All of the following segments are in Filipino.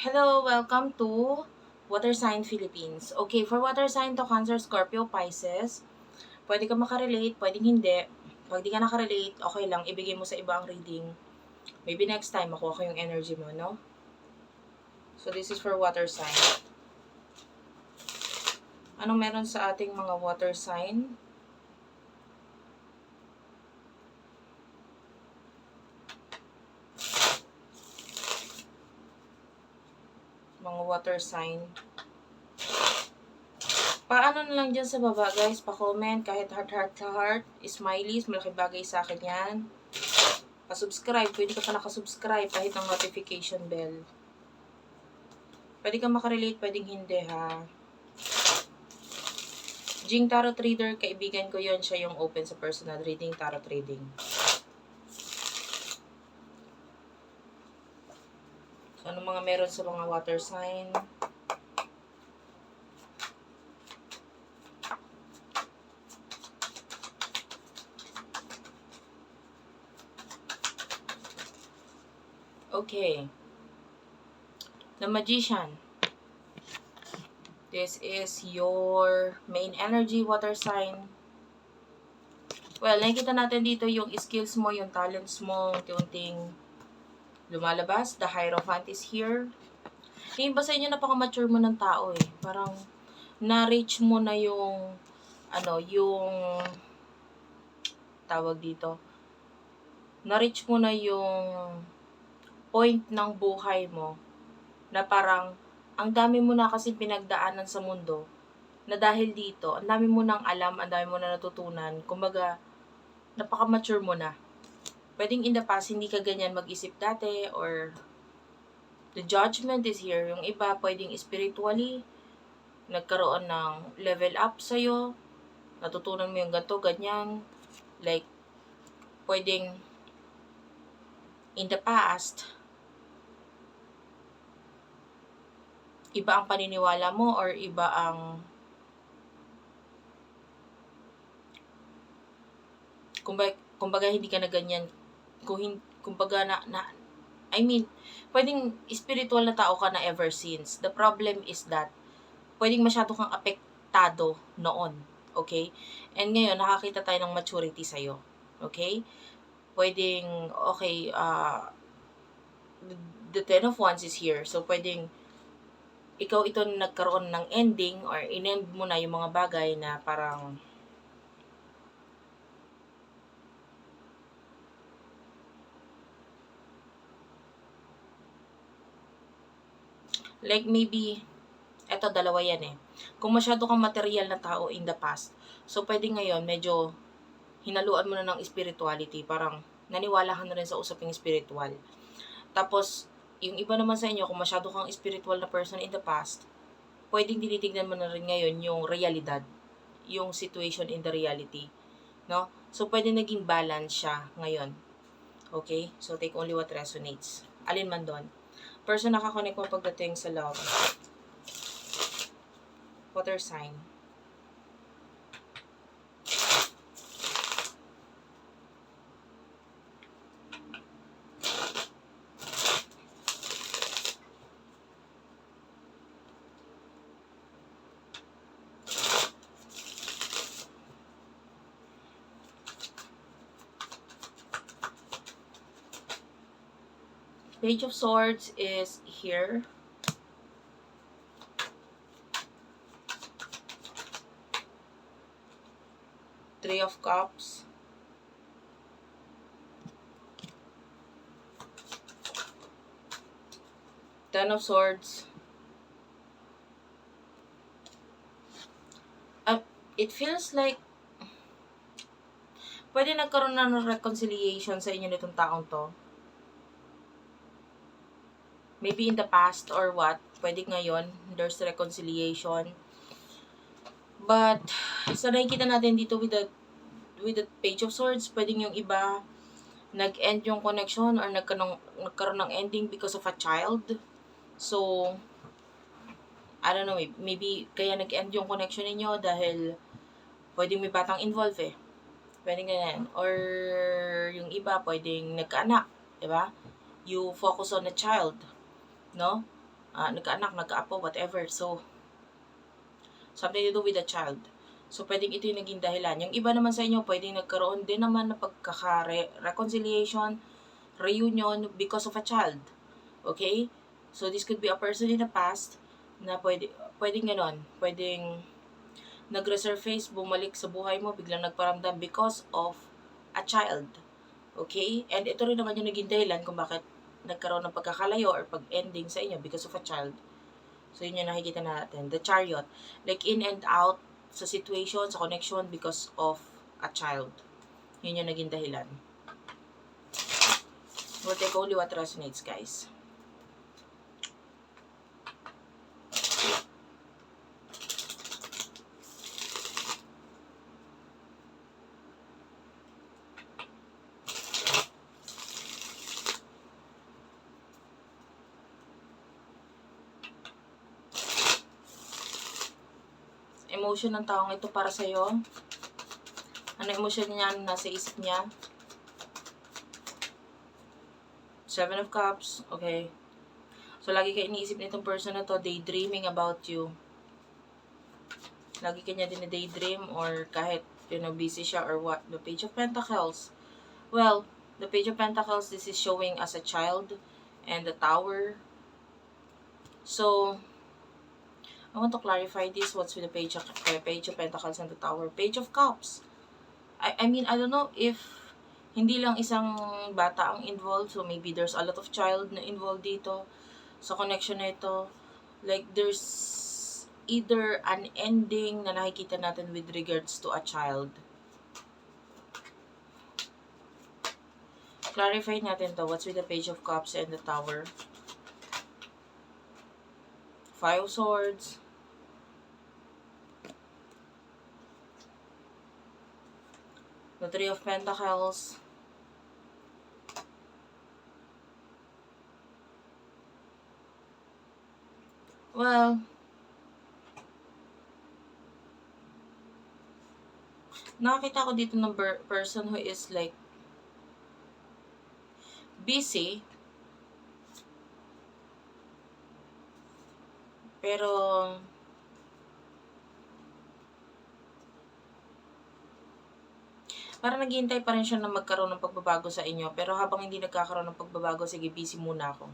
Hello, welcome to Water Sign Philippines. Okay, for water sign to Cancer, Scorpio, Pisces, pwede ka makarelate, pwedeng hindi. Pag di ka nakarelate, okay lang, ibigay mo sa iba ang reading. Maybe next time, makuha ko yung energy mo, no? So, this is for water sign. Anong meron sa ating mga water sign? Mga water sign. Paano na lang dyan sa baba, guys? Pa-comment, kahit heart, heart, sa heart. Smileys, malaki bagay sa akin yan. Pa-subscribe, pwede ka pa nakasubscribe kahit ang notification bell. Pwede ka makarelate, pwedeng hindi, ha? Jing Tarot Reader, kaibigan ko yon Siya yung open sa personal reading, tarot reading. Ano mga meron sa mga water sign? Okay. The Magician. This is your main energy water sign. Well, nakikita natin dito yung skills mo, yung talents mo, unti-unting lumalabas. The Hierophant is here. Yung ba sa inyo, napaka-mature mo ng tao eh. Parang, na-reach mo na yung, ano, yung, tawag dito, na-reach mo na yung point ng buhay mo na parang ang dami mo na kasi pinagdaanan sa mundo na dahil dito, ang dami mo nang alam, ang dami mo na natutunan. Kumbaga, napaka-mature mo na. Pwedeng in the past, hindi ka ganyan mag-isip dati or the judgment is here. Yung iba, pwedeng spiritually, nagkaroon ng level up sa'yo, natutunan mo yung ganito, ganyan. Like, pwedeng in the past, iba ang paniniwala mo or iba ang kumbaga, kumbaga hindi ka na ganyan kung kumbaga na, na I mean, pwedeng spiritual na tao ka na ever since. The problem is that pwedeng masyado kang apektado noon. Okay? And ngayon, nakakita tayo ng maturity sa'yo. Okay? Pwedeng, okay, uh, the Ten of Wands is here. So, pwedeng ikaw ito nagkaroon ng ending or inend mo na yung mga bagay na parang like maybe eto dalawa yan eh kung masyado kang material na tao in the past so pwede ngayon medyo hinaluan mo na ng spirituality parang naniwala ka na rin sa usaping spiritual tapos yung iba naman sa inyo, kung masyado kang spiritual na person in the past, pwedeng tinitignan mo na rin ngayon yung realidad, yung situation in the reality. No? So, pwede naging balance siya ngayon. Okay? So, take only what resonates. Alin man doon. Person nakakonect mo pagdating sa love. Water sign. Page of Swords is here. Three of Cups. Ten of Swords. Uh, it feels like pwede nagkaroon na ng reconciliation sa inyo nitong taong to maybe in the past or what, pwede ngayon, there's reconciliation. But, sa nakikita natin dito with the, with the Page of Swords, pwedeng yung iba, nag-end yung connection or nagkaroon, nagkaroon ng ending because of a child. So, I don't know, maybe kaya nag-end yung connection ninyo dahil pwedeng may batang involved eh. Pwedeng ganyan. Or yung iba, pwedeng nagkaanak. Diba? You focus on the child no? ah, nagkaanak, nagkaapo, whatever. So, something to do with a child. So, pwedeng ito yung naging dahilan. Yung iba naman sa inyo, pwedeng nagkaroon din naman na pagkaka-reconciliation, reunion because of a child. Okay? So, this could be a person in the past na pwede, pwedeng ganon. Pwedeng nag-resurface, bumalik sa buhay mo, biglang nagparamdam because of a child. Okay? And ito rin naman yung naging dahilan kung bakit nagkaroon ng pagkakalayo or pag-ending sa inyo because of a child. So, yun yung nakikita natin. The chariot. Like, in and out sa situation, sa connection because of a child. Yun yung naging dahilan. We'll take only what resonates, guys. Emotion ng taong ito para sa'yo. Ano emotion niya nasa isip niya? Seven of Cups. Okay. So, lagi ka iniisip nitong person na to, daydreaming about you. Lagi ka niya din-daydream or kahit, you know, busy siya or what. The Page of Pentacles. Well, the Page of Pentacles, this is showing as a child and the Tower. So, I want to clarify this. What's with the Page of, uh, Page of Pentacles and the Tower? Page of Cups. I, I mean, I don't know if hindi lang isang bata ang involved. So, maybe there's a lot of child na involved dito sa connection na ito. Like, there's either an ending na nakikita natin with regards to a child. Clarify natin to. What's with the Page of Cups and the Tower? Five of Swords. Three of Pentacles. Well, nakakita ko dito ng per- person who is like busy pero parang naghihintay pa rin siya na magkaroon ng pagbabago sa inyo. Pero habang hindi nagkakaroon ng pagbabago, sige, busy muna ako.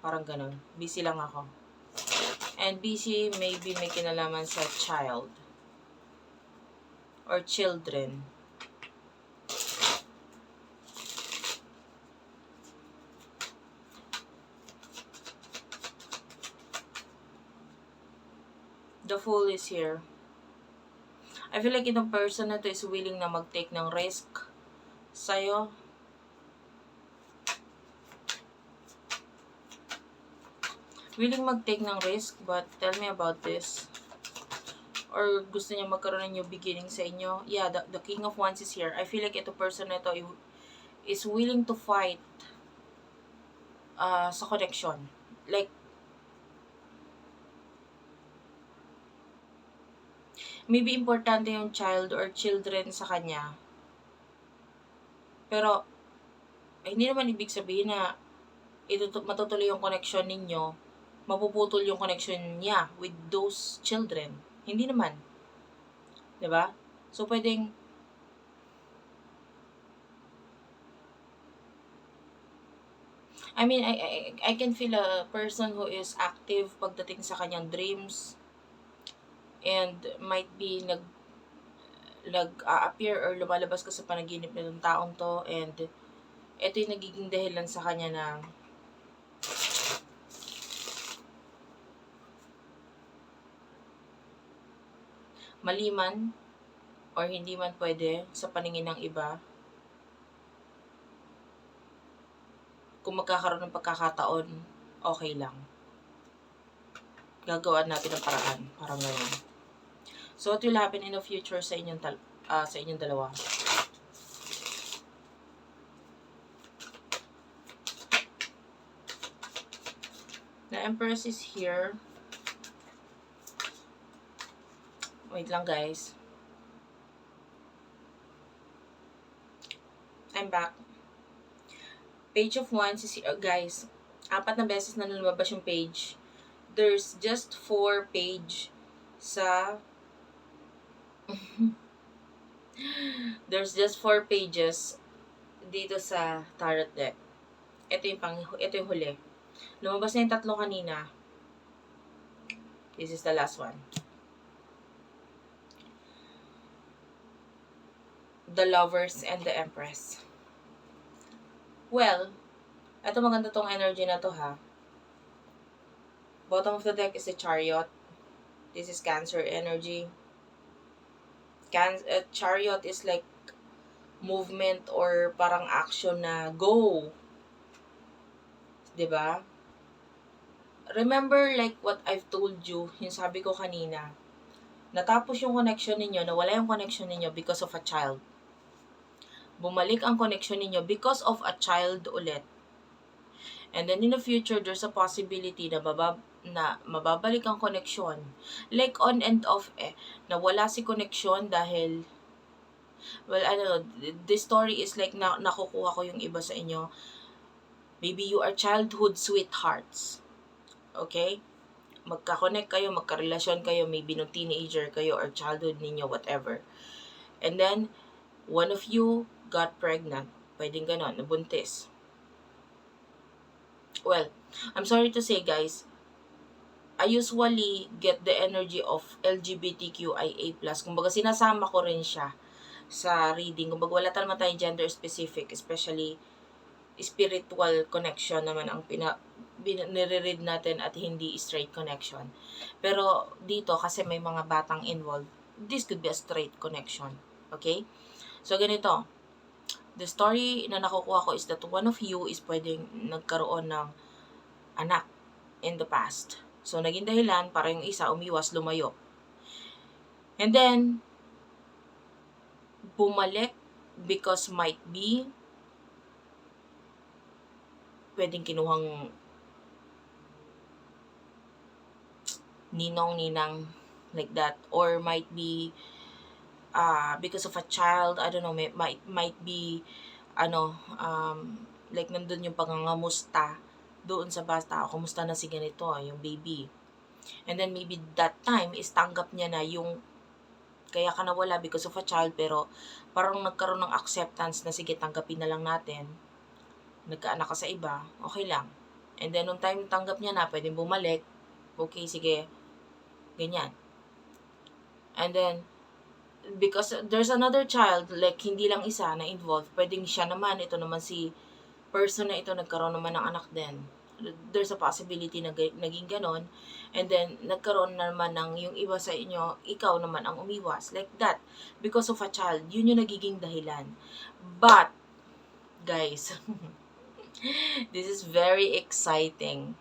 Parang ganun. Busy lang ako. And busy maybe may kinalaman sa child. Or children. The Fool is here. I feel like itong person na to is willing na mag-take ng risk sa'yo. Willing mag-take ng risk, but tell me about this. Or gusto niya magkaroon ng new beginning sa inyo. Yeah, the, the King of Wands is here. I feel like ito person na to is willing to fight uh, sa connection. Like, maybe importante yung child or children sa kanya. Pero, ay, hindi naman ibig sabihin na ito matutuloy yung connection ninyo, mapuputol yung connection niya with those children. Hindi naman. ba? So, pwedeng I mean, I, I, I can feel a person who is active pagdating sa kanyang dreams and might be nag nag-appear or lumalabas ka sa panaginip ng taong to and ito yung nagiging dahilan sa kanya na mali man or hindi man pwede sa paningin ng iba kung magkakaroon ng pagkakataon okay lang. Gagawa natin ang paraan parang ngayon so what will happen in the future sa inyong uh, sa inyong dalawa the empress is here Wait lang guys. I'm back. Page of Wands is, uh, guys, apat na beses na lumabas yung page. there's just four page sa there's just four pages dito sa tarot deck. Ito yung pang ito yung huli. Lumabas na yung tatlo kanina. This is the last one. The Lovers and the Empress. Well, ito maganda tong energy na to ha. Bottom of the deck is the Chariot. This is Cancer energy. Can uh, Chariot is like movement or parang action na go. 'Di ba? Remember like what I've told you, yung sabi ko kanina. Natapos yung connection ninyo, nawala yung connection ninyo because of a child. Bumalik ang connection ninyo because of a child ulit. And then in the future, there's a possibility na, babab na mababalik ang connection. Like on and off eh. Nawala si connection dahil well, know, this story is like na nakukuha ko yung iba sa inyo. Maybe you are childhood sweethearts. Okay? Magka-connect kayo, magka-relasyon kayo, maybe nung teenager kayo or childhood ninyo, whatever. And then, one of you got pregnant. Pwedeng ganon, nabuntis. Well, I'm sorry to say guys, I usually get the energy of LGBTQIA+. Kumbaga, sinasama ko rin siya sa reading. Kumbaga, wala naman tayong gender specific, especially spiritual connection naman ang pina, nire-read natin at hindi straight connection. Pero dito, kasi may mga batang involved, this could be a straight connection. Okay? So, ganito. The story na nakukuha ko is that one of you is pwedeng nagkaroon ng anak in the past. So, naging dahilan para yung isa umiwas, lumayo. And then, bumalik because might be pwedeng kinuhang ninong, ninang, like that. Or might be uh, because of a child, I don't know, may, might, might be, ano, um, like nandun yung pangangamusta doon sa bata, kumusta na si ganito, ah, yung baby. And then maybe that time is tanggap niya na yung kaya ka nawala because of a child pero parang nagkaroon ng acceptance na sige tanggapin na lang natin. Nagkaanak ka sa iba, okay lang. And then nung time tanggap niya na, pwedeng bumalik, okay, sige, ganyan. And then, because there's another child, like hindi lang isa na involved, pwedeng siya naman, ito naman si person na ito nagkaroon naman ng anak din. There's a possibility na naging ganon. And then, nagkaroon naman ng yung iba sa inyo, ikaw naman ang umiwas. Like that. Because of a child. Yun yung nagiging dahilan. But, guys, this is very exciting.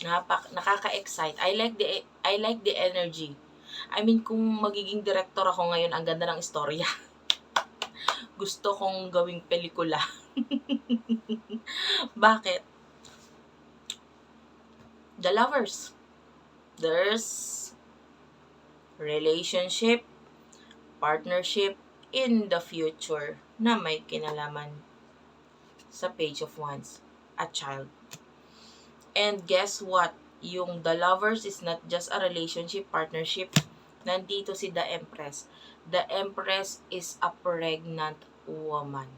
Napak nakaka-excite. I like the I like the energy. I mean, kung magiging director ako ngayon, ang ganda ng istorya. Gusto kong gawing pelikula. Bakit? The lovers. There's relationship, partnership in the future na may kinalaman sa page of wands, a child. And guess what? Yung the lovers is not just a relationship, partnership. Nandito si the empress. The empress is a pregnant woman.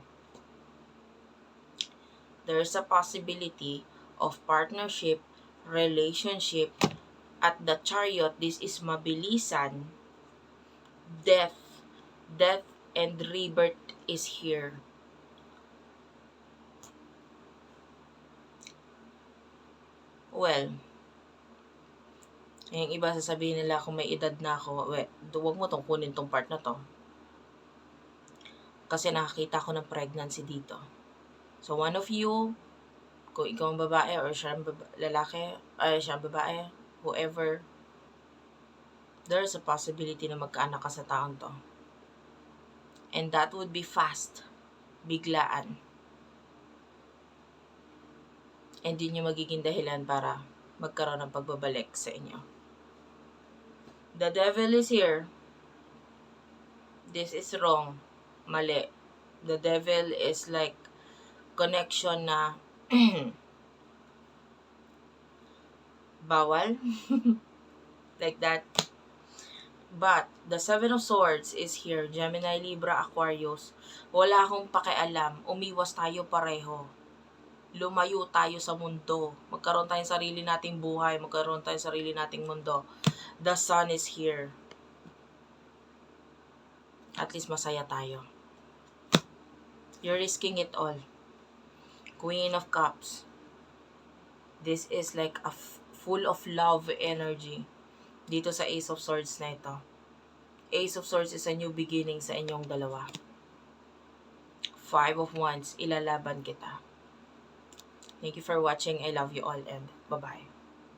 There's a possibility of partnership, relationship, at the chariot, this is mabilisan, death, death and rebirth is here. Well, yung iba sasabihin nila kung may edad na ako, we, huwag mo tong kunin tong part na to. Kasi nakakita ko ng pregnancy dito. So, one of you, kung ikaw ang babae or siya ang baba- lalaki, ay siya ang babae, whoever, there's a possibility na magkaanak ka sa taon to. And that would be fast. Biglaan. And yun yung magiging dahilan para magkaroon ng pagbabalik sa inyo. The devil is here. This is wrong. Mali. The devil is like Bawal? like that. But, the Seven of Swords is here. Gemini, Libra, Aquarius. Wala akong pakialam. Umiwas tayo pareho. Lumayo tayo sa mundo. Magkaroon tayong sarili nating buhay. Magkaroon tayong sarili nating mundo. The sun is here. At least masaya tayo. You're risking it all. Queen of Cups. This is like a full of love energy dito sa Ace of Swords na ito. Ace of Swords is a new beginning sa inyong dalawa. Five of Wands, ilalaban kita. Thank you for watching. I love you all and bye-bye.